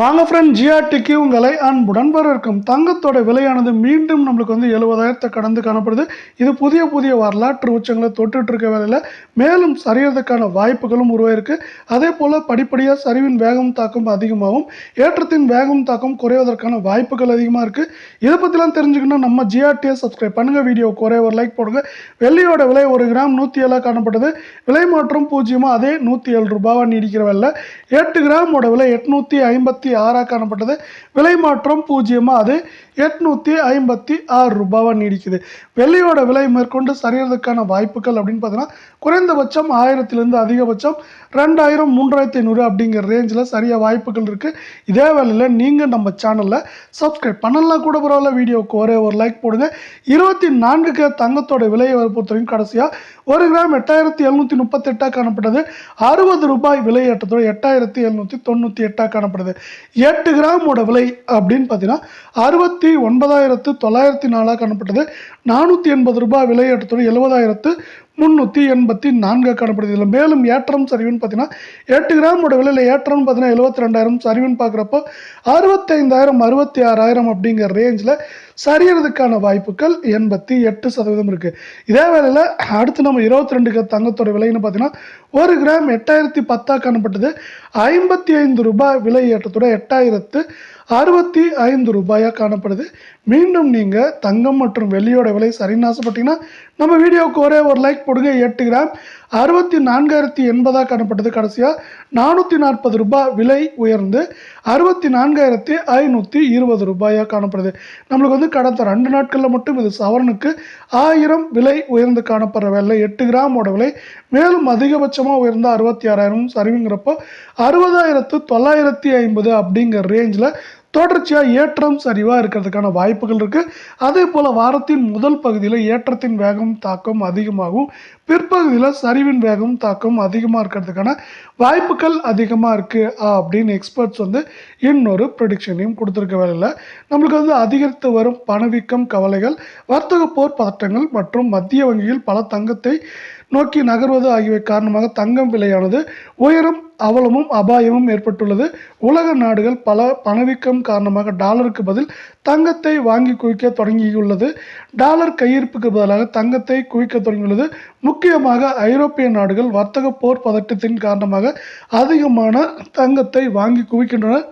வாங்க ஃப்ரெண்ட் ஜிஆர்டிக்கு உங்களை அன்புடன் வரவேற்கும். தங்கத்தோட விலையானது மீண்டும் நம்மளுக்கு வந்து எழுபதாயிரத்தை கடந்து காணப்படுது. இது புதிய புதிய வரலாற்று உச்சங்களை தொட்டுட்டு இருக்க வேலையில். மேலும் சரியறதுக்கான வாய்ப்புகளும் உருவாயிருக்கு. அதே போல் படிப்படியாக சரிவின் வேகம் தாக்கம் அதிகமாகும். ஏற்றத்தின் வேகம் தாக்கம் குறைவதற்கான வாய்ப்புகள் அதிகமாக இருக்குது இதை பற்றிலாம் தெரிஞ்சுக்கணும் நம்ம ஜிஆர்டியை சப்ஸ்கிரைப் பண்ணுங்கள் வீடியோ குறைய ஒரு லைக் போடுங்க. வெள்ளியோட விலை ஒரு கிராம் நூற்றி ஏழாக காணப்பட்டது. விலை மாற்றம் பூஜ்ஜியமாக அதே நூற்றி ஏழு ரூபாவாக நீடிக்கிற வேலை எட்டு கிராமோட விலை எட்நூற்றி ஐம்பத்தி ஆறாக காணப்பட்டது. விலை மாற்றம் பூஜ்ஜியமாக அது எட்நூற்றி ஐம்பத்தி ஆறு ரூபாவாக நீடிக்குது. வெள்ளியோட விலை மேற்கொண்டு சரியறதுக்கான வாய்ப்புகள் அப்படின்னு பார்த்தீங்கன்னா குறைந்தபட்சம் ஆயிரத்திலேருந்து அதிகபட்சம் ரெண்டாயிரம் மூன்றாயிரத்தி ஐநூறு அப்படிங்கிற ரேஞ்சில் சரியாக வாய்ப்புகள் இருக்குது இதே வேலையில் நீங்கள் நம்ம சேனலில் சப்ஸ்கிரைப் பண்ணலாம் கூட பரவாயில்ல. வீடியோவுக்கு ஒரே ஒரு லைக் போடுங்க. இருபத்தி நான்குக்கு தங்கத்தோட விலையை பொறுத்தவரைக்கும் கடைசியாக ஒரு கிராம் எட்டாயிரத்தி எழுநூற்றி முப்பத்தெட்டாக காணப்பட்டது. அறுபது ரூபாய் விலையேற்றத்தோட எட்டாயிரத்தி எழுநூற்றி தொண்ணூற்றி எட்டாக காணப்படுது. எட்டு கிராமோட விலை அப்படின்னு பார்த்தீங்கன்னா அறுபத்தி ஒன்பதாயிரத்து தொள்ளாயிரத்தி நாலாக காணப்பட்டது. நானூற்றி எண்பது ரூபாய் விலை விலையேற்றத்தோட எழுபதாயிரத்து முந்நூற்றி எண்பத்தி நான்காக காணப்படுது. இதில் மேலும் ஏற்றம் சரிவுன்னு பார்த்தீங்கன்னா எட்டு கிராமோட விலையில் ஏற்றம்னு பார்த்தீங்கன்னா எழுபத்தி ரெண்டாயிரம் சரிவுன்னு பார்க்குறப்போ அறுபத்தைந்தாயிரம் அறுபத்தி ஆறாயிரம் அப்படிங்கிற ரேஞ்சில் சரியறதுக்கான வாய்ப்புகள் எண்பத்தி எட்டு சதவீதம் இருக்குது இதே வேளையில் அடுத்து நம்ம இருபத்தி ரெண்டுக்கு தங்கத்தோட விலைன்னு பார்த்தீங்கன்னா ஒரு கிராம் எட்டாயிரத்தி பத்தாக காணப்பட்டது. ஐம்பத்தி ஐந்து ரூபாய் விலை ஏற்றத்தோட எட்டாயிரத்து அறுபத்தி ஐந்து ரூபாயாக காணப்படுது. மீண்டும் நீங்கள் தங்கம் மற்றும் வெள்ளியோட விலை சரின்னு ஆசைப்பட்டீங்கன்னா நம்ம வீடியோவுக்கு ஒரே ஒரு லைக் போடுங்க எட்டு கிராம். அறுபத்தி நான்காயிரத்தி எண்பதாக காணப்பட்டது கடைசியாக நானூற்றி நாற்பது ரூபாய் விலை உயர்ந்து அறுபத்தி நான்காயிரத்தி ஐநூற்றி இருபது ரூபாயாக காணப்படுது. நம்மளுக்கு வந்து கடந்த ரெண்டு நாட்களில் மட்டும் இது சவரனுக்கு ஆயிரம் விலை உயர்ந்து காணப்படுற வேலை எட்டு கிராமோட விலை. மேலும் அதிகபட்சமாக உயர்ந்த அறுபத்தி ஆறாயிரம் சரிவுங்கிறப்போ அறுபதாயிரத்து தொள்ளாயிரத்தி ஐம்பது அப்படிங்கிற ரேஞ்சில் தொடர்ச்சியாக ஏற்றம் சரிவாக இருக்கிறதுக்கான வாய்ப்புகள் இருக்குது அதே போல் வாரத்தின் முதல் பகுதியில் ஏற்றத்தின் வேகம் தாக்கம் அதிகமாகும். பிற்பகுதியில் சரிவின் வேகம் தாக்கம் அதிகமாக இருக்கிறதுக்கான வாய்ப்புகள் அதிகமாக இருக்குது அப்படின்னு எக்ஸ்பர்ட்ஸ் வந்து இன்னொரு ப்ரொடிக்ஷனையும் கொடுத்துருக்க வேலையில். நம்மளுக்கு வந்து அதிகரித்து வரும் பணவீக்கம் கவலைகள் வர்த்தக போர் பதட்டங்கள் மற்றும் மத்திய வங்கியில் பல தங்கத்தை நோக்கி நகர்வது ஆகியவை காரணமாக தங்கம் விலையானது உயரும் அவலமும் அபாயமும் ஏற்பட்டுள்ளது. உலக நாடுகள் பல பணவீக்கம் காரணமாக டாலருக்கு பதில் தங்கத்தை வாங்கி குவிக்க தொடங்கியுள்ளது. டாலர் கையிருப்புக்கு பதிலாக தங்கத்தை குவிக்க தொடங்கியுள்ளது. முக்கியமாக ஐரோப்பிய நாடுகள் வர்த்தக போர் பதட்டத்தின் காரணமாக அதிகமான தங்கத்தை வாங்கி குவிக்கின்றன.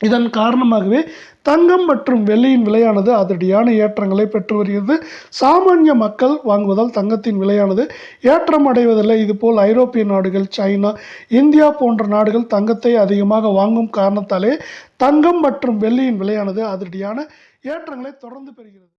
இதன் காரணமாகவே தங்கம் மற்றும் வெள்ளியின் விலையானது அதிரடியான ஏற்றங்களை பெற்று வருகிறது. சாமானிய மக்கள் வாங்குவதால் தங்கத்தின் விலையானது ஏற்றம் அடைவதில்லை. இதுபோல் ஐரோப்பிய நாடுகள் சைனா இந்தியா போன்ற நாடுகள் தங்கத்தை அதிகமாக வாங்கும் காரணத்தாலே தங்கம் மற்றும் வெள்ளியின் விலையானது அதிரடியான ஏற்றங்களை தொடர்ந்து பெறுகிறது.